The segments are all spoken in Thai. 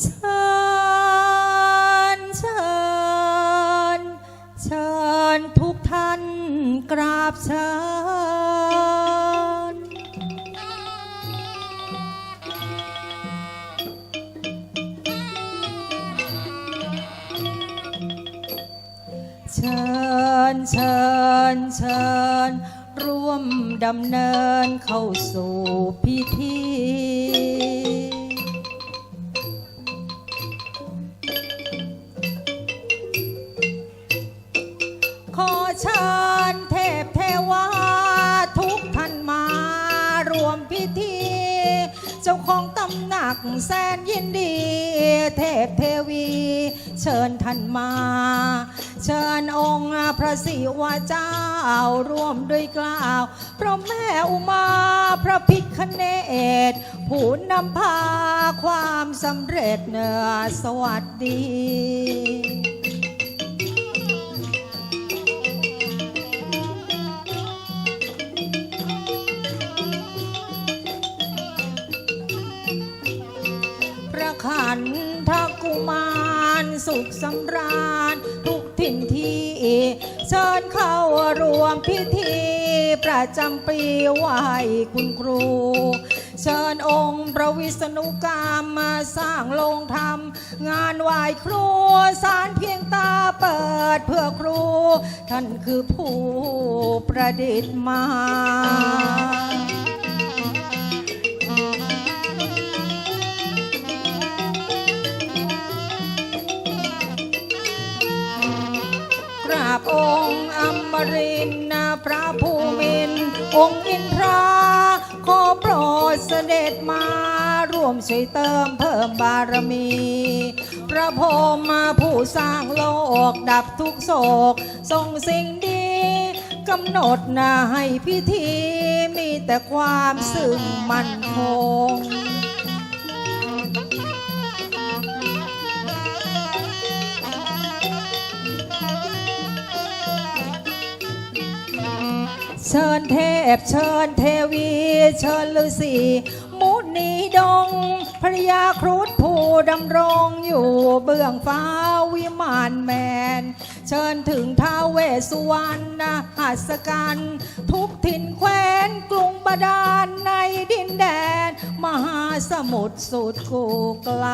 เชิญเชิญเชิญทุกท่านกราบเชิญเชิญเชิญเชิญร่วมดำเนินเข้าสู่พิธี เชิญเทพเทวาทุกท่านมารวมพิธี เจ้าของตำหนักแสนยินดี เทพเทวี เชิญท่านมา เชิญองค์พระศิวะเจ้าร่วมด้วยกล่าวพระแม่อุมาพระพิคเนตผู้นำพาความสำเร็จเนอสวัสดี สุขสำราญ ทุกถิ่นที่เชิญเข้ารวมพิธี ประจำปีไหวคุณครู เชิญองค์พระวิษณุกรรมมาสร้างโรงธรรม งานไหวครูสารเพียงตาเปิดเพื่อครู ท่านคือผู้ประดิษฐ์มา กราบองค์อมรินทร์พระภูมิน องค์อินทราขอโปรดเสด็จมาร่วมช่วยเติมเพิ่มบารมี พระพรหมผู้สร้างโลกดับทุกโศกทรงสิ่งดีกำหนดนาให้พิธีมีแต่ความซึ่งมั่นคง เชิญเทพเชิญเทวี เชิญฤาษีมุนีดงพระยาครุฑผู้ดำรงอยู่เบื้องฟ้าวิมานแมน เชิญถึงท้าเวสสุวรรณหัสกันทุกถิ่นแคว้นกรุงบาดาลในดินแดน มหาสมุทรสุดกูไกล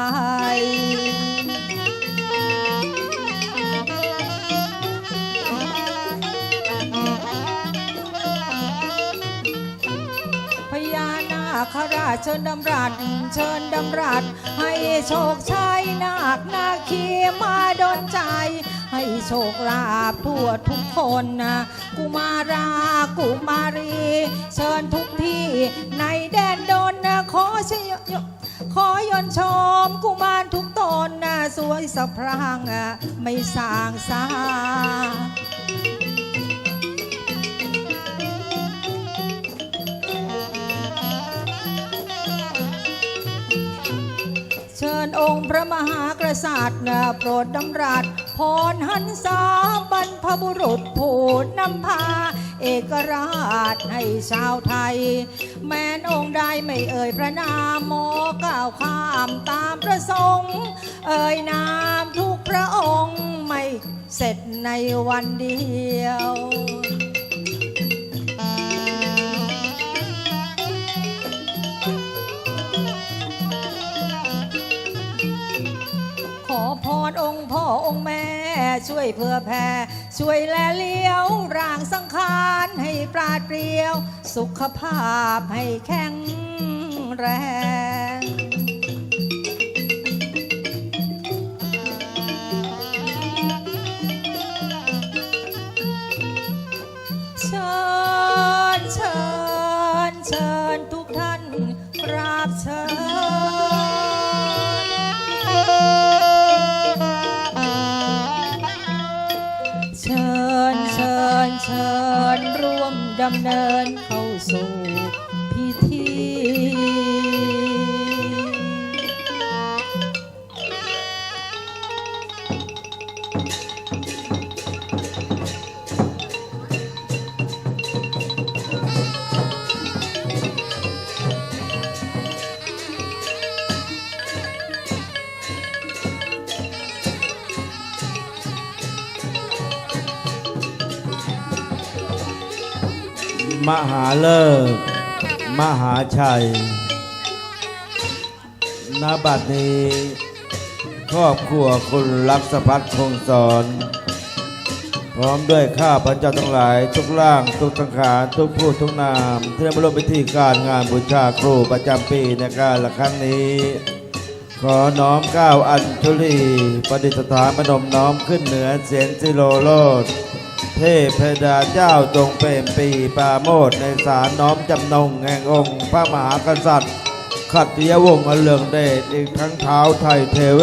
คราชเชิญดำรัสเชิญดำรัสให้โชคชัยนาคนาคีมาดนใจ ให้โชคลาภทั่วทุกคนนะกุมารากุมารี เชิญทุกที่ในแดนดนนะขอชยขอยนชมกุมารทุกตนนะสวยสะพรั่งไม่สางสา องค์พระมหากษัตริย์นะโปรดดำรัสพรหันษาบรรพบุรุษผู้นำพา เอกราชให้ชาวไทย แม้นองค์ใดไม่เอ่ยพระนามโมก้าวข้ามตามประสงค์ เอ่ยนามทุกพระองค์ไม่เสร็จในวันเดียว องค์แม่ช่วยเพื่อแผ่ช่วยแลเลี้ยวร่างสังขารให้ปราดเปรียว สุขภาพให้แข็งแรง ดำเนินเข้ มหาเลิก มหาชัยณบัดนี้ ครอบครัวคุณลักษพัฒน์คงสอน พร้อมด้วยข้าพระเจ้าทั้งหลาย ทุกร่าง ทุกสังขารทุกผู้ทุกนาม ที่ได้มาร่วมพิธีการงานบูชาครูประจำปีในการละครั้งนี้ ขอน้อมก้าวอัญชุลีประดิษฐานพนมน้อมขึ้นเหนือเสียงสิโลโลด เทพดาเจ้าจงเปรมปีปราโมทในสารน้อมจำนงแห่งองค์พระมหากษัตริย์ ขัตติยวงศ์อันเลืองเดชอีกทั้งเท้าไทยเทเว